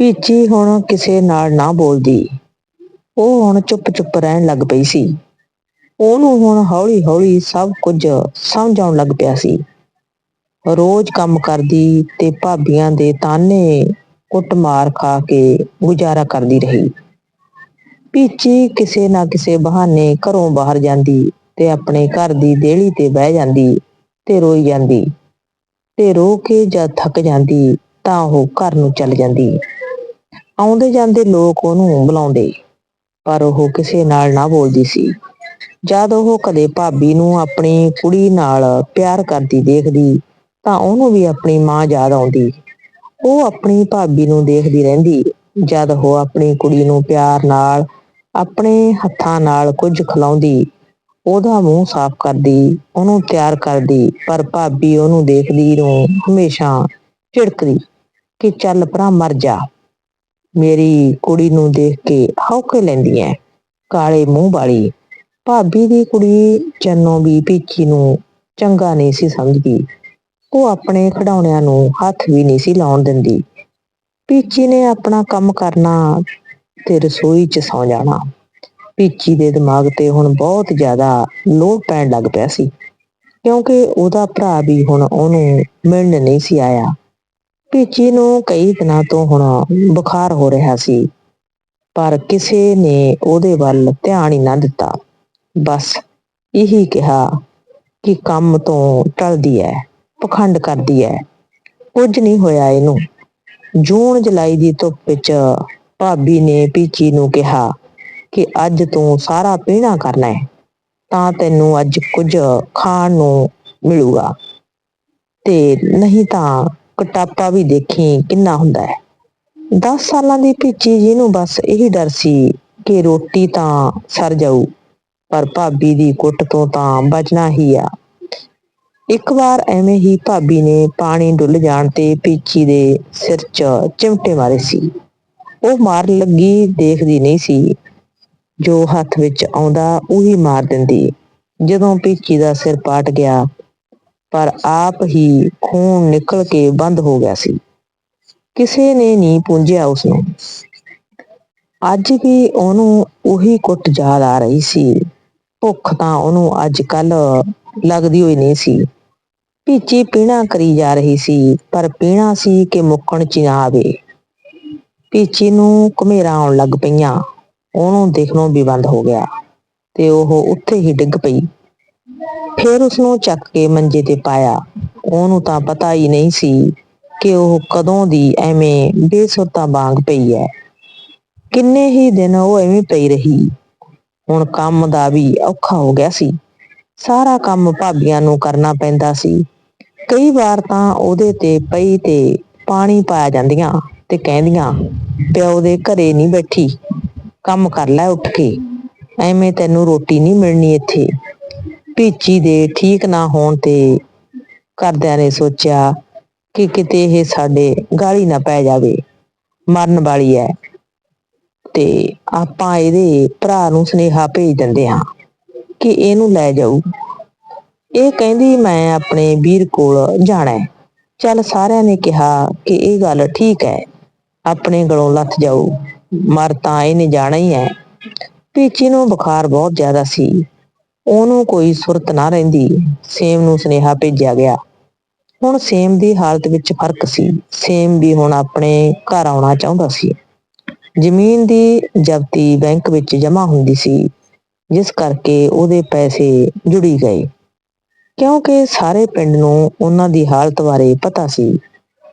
ਭੀਚੀ ਹੁਣ ਕਿਸੇ ਨਾਲ ਨਾ ਬੋਲਦੀ। ਉਹ ਹੁਣ ਚੁੱਪ-ਚੁੱਪ ਰਹਿਣ ਲੱਗ ਪਈ ਸੀ। ਉਹਨੂੰ ਹੁਣ ਹੌਲੀ-ਹੌਲੀ ਸਭ ਕੁਝ ਸਮਝ ਆਉਣ ਲੱਗ ਪਿਆ ਸੀ। ਰੋਜ਼ ਕੰਮ ਕਰਦੀ ਤੇ ਭਾਬੀਆਂ ਦੇ ਤਾਨੇ ਕੁੱਟਮਾਰ ਖਾ ਕੇ ਗੁਜ਼ਾਰਾ ਕਰਦੀ ਰਹੀ। ਪੀਚੀ ਕਿਸੇ ਨਾ ਕਿਸੇ ਬਹਾਨੇ ਘਰੋਂ ਬਾਹਰ ਜਾਂਦੀ ਤੇ ਆਪਣੇ ਘਰ ਦੀ ਦੇਹਲੀ ਤੇ ਬਹਿ ਜਾਂਦੀ ਤੇ ਰੋਈ ਜਾਂਦੀ ਤੇ ਰੋ ਕੇ ਜਦ ਥੱਕ ਜਾਂਦੀ ਤਾਂ ਉਹ ਘਰ ਨੂੰ ਚੱਲ ਜਾਂਦੀ। ਆਉਂਦੇ ਜਾਂਦੇ ਲੋਕ ਉਹਨੂੰ ਬੁਲਾਉਂਦੇ, ਪਰ ਉਹ ਕਿਸੇ ਨਾਲ ਨਾ ਬੋਲਦੀ ਸੀ। ਜਦ ਉਹ ਕਦੇ ਭਾਬੀ ਨੂੰ ਆਪਣੀ ਕੁੜੀ ਨਾਲ ਪਿਆਰ ਕਰਦੀ ਦੇਖਦੀ, ਤਾਂ ਉਹਨੂੰ ਵੀ ਆਪਣੀ ਮਾਂ ਯਾਦ ਆਉਂਦੀ। ਉਹ ਆਪਣੀ ਭਾਬੀ ਨੂੰ ਦੇਖਦੀ ਰਹਿੰਦੀ, ਜਦ ਉਹ ਆਪਣੀ ਕੁੜੀ ਨੂੰ ਪਿਆਰ ਨਾਲ, ਆਪਣੇ ਹੱਥਾਂ ਨਾਲ ਕੁਝ ਖਿਲਾਉਂਦੀ। ਉਹਦਾ ਮੂੰਹ ਸਾਫ਼ ਕਰਦੀ, ਉਹਨੂੰ ਤਿਆਰ ਕਰਦੀ, ਪਰ ਭਾਬੀ ਉਹਨੂੰ ਦੇਖਦੀ ਨੂੰ ਹਮੇਸ਼ਾ ਝਿੜਕਦੀ ਕਿ ਚੱਲ ਭਰਾ ਮਰ ਜਾ। ਮੇਰੀ ਕੁੜੀ ਨੂੰ ਦੇਖ ਕੇ ਹੌਕੇ ਲੈਂਦੀ ਹੈ ਕਾਲੇ ਮੂੰਹ ਵਾਲੀ। ਭਾਬੀ ਦੀ ਕੁੜੀ ਚੰਨੋ ਵੀ ਪੀਚੀ ਨੂੰ ਚੰਗਾ ਨਹੀਂ ਸੀ ਸਮਝਦੀ। ਉਹ ਆਪਣੇ ਖਿਡੌਣਿਆਂ ਨੂੰ ਹੱਥ ਵੀ ਨਹੀਂ ਸੀ ਲਾਉਣ ਦਿੰਦੀ। ਪੀਚੀ ਨੇ ਆਪਣਾ ਕੰਮ ਕਰਨਾ ਤੇ ਰਸੋਈ 'ਚ ਸੌ ਜਾਣਾ। ਪੀਚੀ ਦੇ ਦਿਮਾਗ ਤੇ ਹੁਣ ਬਹੁਤ ਜ਼ਿਆਦਾ ਲੋਡ ਪੈਣ ਲੱਗ ਪਿਆ ਸੀ। ਕਿਉਂਕਿ ਉਹਦਾ ਭਰਾ ਵੀ ਹੁਣ ਉਹਨੂੰ ਮਿਲਣ ਨਹੀਂ ਸੀ ਆਇਆ। ਪੀਚੀ ਨੂੰ ਕਈ ਦਿਨਾਂ ਤੋਂ ਹੁਣ ਬੁਖਾਰ ਹੋ ਰਿਹਾ ਸੀ, ਪਰ ਕਿਸੇ ਨੇ ਉਹਦੇ ਵੱਲ ਧਿਆਨ ਹੀ ਨਾ ਦਿੱਤਾ। ਬਸ ਇਹੀ ਕਿਹਾ ਕਿ ਕੰਮ ਤੋਂ ਟਲਦੀ ਐ, ਪਖੰਡ ਕਰਦੀ ਐ। ਕੁਝ ਨਹੀਂ ਹੋਇਆ ਇਹਨੂੰ। ਜੂਨ ਜੁਲਾਈ ਦੀ ਧੁੱਪ ਵਿੱਚ ਭਾਬੀ ਨੇ ਪੀਚੀ ਨੂੰ ਕਿਹਾ ਕਿ ਅੱਜ ਤੂੰ ਸਾਰਾ ਪੀਣਾ ਕਰਨਾ ਹੈ ਤਾਂ ਤੈਨੂੰ ਅੱਜ ਕੁਝ ਖਾਣ ਨੂੰ ਮਿਲੂਗਾ। ਤੇ ਨਹੀਂ ਤਾਂ ਕਟਾਪਾ ਵੀ ਦੇਖੀ ਕਿੰਨਾ ਹੁੰਦਾ ਹੈ। 10 ਸਾਲਾਂ ਦੀ ਪੀਚੀ ਜੀ ਨੂੰ ਬਸ ਇਹੀ ਡਰ ਸੀ ਕਿ ਰੋਟੀ ਤਾਂ ਸਰ ਜਾਊ, ਪਰ ਭਾਬੀ ਦੀ ਕੁੱਟ ਤੋਂ ਤਾਂ ਬਚਣਾ ਹੀ ਆ। ਇੱਕ ਵਾਰ ਐਵੇਂ ਹੀ ਭਾਬੀ ਨੇ ਪਾਣੀ ਡੁੱਲ ਜਾਣ ਤੇ ਪੀਚੀ ਦੇ ਸਿਰ 'ਚ ਚਿਮਟੇ ਮਾਰੇ ਸੀ। ਉਹ ਮਾਰਨ ਲੱਗੀ, ਦੇਖਦੀ ਨਹੀਂ ਸੀ। ਜੋ ਹੱਥ ਵਿੱਚ ਆਉਂਦਾ ਉਹੀ ਮਾਰ ਦਿੰਦੀ। ਜਦੋਂ ਪੀਚੀ ਦਾ ਸਿਰ ਪਾਟ ਗਿਆ ਪਰ ਆਪ ਹੀ ਖੂਨ ਨਿਕਲ ਕੇ ਬੰਦ ਹੋ ਗਿਆ ਸੀ। ਕਿਸੇ ਨੇ ਨਹੀਂ ਪੁੰਝਿਆ ਉਸ ਨੂੰ ਅੱਜ ਵੀ ਉਹਨੂੰ ਉਹੀ ਕੁੱਟ ਯਾਦ ਆ ਰਹੀ ਸੀ। ਭੁੱਖ ਤਾਂ ਉਹਨੂੰ ਅੱਜ ਕੱਲ ਲੱਗਦੀ ਹੋਈ ਨਹੀਂ ਸੀ। ਪੀਚੀ ਪੀਣਾ ਕਰੀ ਜਾ ਰਹੀ ਸੀ, ਪਰ ਪੀਣਾ ਸੀ ਕਿ ਮੁੱਕਣ ਚ ਨਾ ਆਵੇ। ਪੀਚੀ ਨੂੰ ਘਮੇਰਾ ਆਉਣ ਲੱਗ ਪਈਆਂ। ਉਹਨੂੰ ਦੇਖਣੋਂ ਵੀ ਬੰਦ ਹੋ ਗਿਆ ਤੇ ਉਹ ਉੱਥੇ ਹੀ ਡਿੱਗ ਪਈ। ਫਿਰ ਉਸ ਨੂੰ ਚੱਕ ਕੇ ਮੰਜੇ ਤੇ ਪਾਇਆ। ਉਹਨੂੰ ਤਾਂ ਪਤਾ ਹੀ ਨਹੀਂ ਸੀ ਕਿ ਉਹ ਕਦੋਂ ਦੀ ਐਵੇਂ ਬੇਸੁਰਤਾ ਵਾਂਗ ਪਈ ਹੈ। ਕਿੰਨੇ ਹੀ ਦਿਨ ਉਹ ਐਵੇਂ ਪਈ ਰਹੀ। ਹੁਣ ਕੰਮ ਦਾ ਵੀ ਔਖਾ ਹੋ ਗਿਆ ਸੀ। ਸਾਰਾ ਕੰਮ ਭਾਬੀਆਂ ਨੂੰ ਕਰਨਾ ਪੈਂਦਾ ਸੀ। ਕਈ ਵਾਰ ਤਾਂ ਉਹਦੇ ਤੇ ਪਈ ਤੇ ਪਾਣੀ ਪਾਇਆ ਜਾਂਦੀਆਂ ਤੇ ਕਹਿੰਦੀਆਂ, ਪਿਓ ਦੇ ਘਰੇ ਨਹੀਂ ਬੈਠੀ। ਕੰਮ ਕਰ ਲੈ ਉੱਠ ਕੇ। ਐਵੇਂ ਤੈਨੂੰ ਰੋਟੀ ਨਹੀਂ ਮਿਲਣੀ ਇੱਥੇ। ਪੀਚੀ ਦੇ ਠੀਕ ਨਾ ਹੋਣ ਤੇ ਘਰਦਿਆਂ ਨੇ ਸੋਚਿਆ ਕਿ ਕਿਤੇ ਇਹ ਸਾਡੇ ਗਾਲੀ ਨਾ ਪੈ ਜਾਵੇ, ਮਰਨ ਵਾਲੀ ਹੈ ਤੇ ਆਪਾਂ ਇਹਦੇ ਭਰਾ ਨੂੰ ਸੁਨੇਹਾ ਭੇਜ ਦਿੰਦੇ ਹਾਂ ਕਿ ਇਹਨੂੰ ਲੈ ਜਾਊ। ਇਹ ਕਹਿੰਦੀ, ਮੈਂ ਆਪਣੇ ਵੀਰ ਕੋਲ ਜਾਣਾ ਹੈ ਚੱਲ ਸਾਰਿਆਂ ਨੇ ਕਿਹਾ ਕਿ ਇਹ ਗੱਲ ਠੀਕ ਹੈ ਆਪਣੇ ਗਲੋਂ ਲੱਥ ਜਾਊ। ਮਰ ਤਾਂ ਇਹਨੇ ਜਾਣਾ ਹੀ ਹੈ ਪੀਚੀ ਨੂੰ ਬੁਖਾਰ ਬਹੁਤ ਜ਼ਿਆਦਾ ਸੀ। ਉਹਨੂੰ ਕੋਈ ਸੁਰਤ ਨਾ ਰਹਿੰਦੀ। ਸੇਮ ਨੂੰ ਸੁਨੇਹਾ ਭੇਜਿਆ ਗਿਆ। ਹੁਣ ਸੇਮ ਦੀ ਹਾਲਤ ਵਿੱਚ ਫ਼ਰਕ ਸੀ। ਸੇਮ ਵੀ ਹੁਣ ਆਪਣੇ ਘਰ ਆਉਣਾ ਚਾਹੁੰਦਾ ਸੀ। ਜ਼ਮੀਨ ਦੀ ਜ਼ਬਤੀ ਬੈਂਕ ਵਿੱਚ ਜਮ੍ਹਾਂ ਹੁੰਦੀ ਸੀ, ਜਿਸ ਕਰਕੇ ਉਹਦੇ ਪੈਸੇ ਜੁੜੀ ਗਏ। ਕਿਉਂਕਿ ਸਾਰੇ ਪਿੰਡ ਨੂੰ ਉਹਨਾਂ ਦੀ ਹਾਲਤ ਬਾਰੇ ਪਤਾ ਸੀ।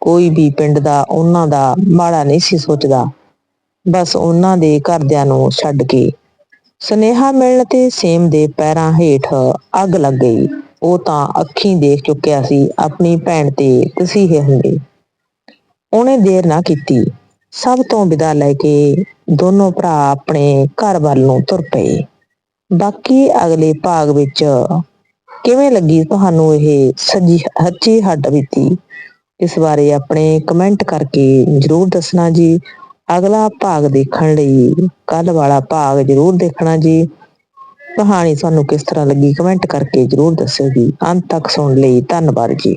ਕੋਈ ਵੀ ਪਿੰਡ ਦਾ ਉਹਨਾਂ ਦਾ ਮਾੜਾ ਨਹੀਂ ਸੀ ਸੋਚਦਾ। ਬਸ ਉਹਨਾਂ ਦੇ ਘਰਦਿਆਂ ਨੂੰ ਛੱਡ ਕੇ ਸੁਨੇਹਾ ਮਿਲਣ ਤੇ ਸੇਮ ਦੇ ਪੈਰਾਂ ਹੇਠ ਅੱਗ ਲੱਗ ਗਈ। ਉਹ ਤਾਂ ਅੱਖੀਂ ਦੇਖ ਚੁੱਕਿਆ ਸੀ, ਆਪਣੀ ਭੈਣ ਤੇ ਤਸੀਹੇ ਹੁੰਦੇ। ਉਹਨੇ ਦੇਰ ਨਾ ਕੀਤੀ। ਸਭ ਤੋਂ ਵਿਦਾ ਲੈ ਕੇ ਦੋਨੋਂ ਭਰਾ ਆਪਣੇ ਘਰ ਵੱਲ ਨੂੰ ਤੁਰ ਪਏ। ਬਾਕੀ ਅਗਲੇ ਭਾਗ ਵਿੱਚ ਕਿਵੇਂ ਲੱਗੀ ਤੁਹਾਨੂੰ ਇਹ ਸੱਜੀ ਹੱਚੀ ਹੱਡ ਬੀਤੀ? ਇਸ ਬਾਰੇ ਆਪਣੇ ਕਮੈਂਟ ਕਰਕੇ ਜਰੂਰ ਦੱਸਣਾ ਜੀ। ਅਗਲਾ ਭਾਗ ਦੇਖਣ ਲਈ ਕੱਲ ਵਾਲਾ ਭਾਗ ਜਰੂਰ ਦੇਖਣਾ ਜੀ। ਕਹਾਣੀ ਤੁਹਾਨੂੰ ਕਿਸ ਤਰ੍ਹਾਂ ਲੱਗੀ? ਕਮੈਂਟ ਕਰਕੇ ਜਰੂਰ ਦੱਸਿਓ ਜੀ। ਅੰਤ ਤੱਕ ਸੁਣਨ ਲਈ। ਧੰਨਵਾਦ ਜੀ।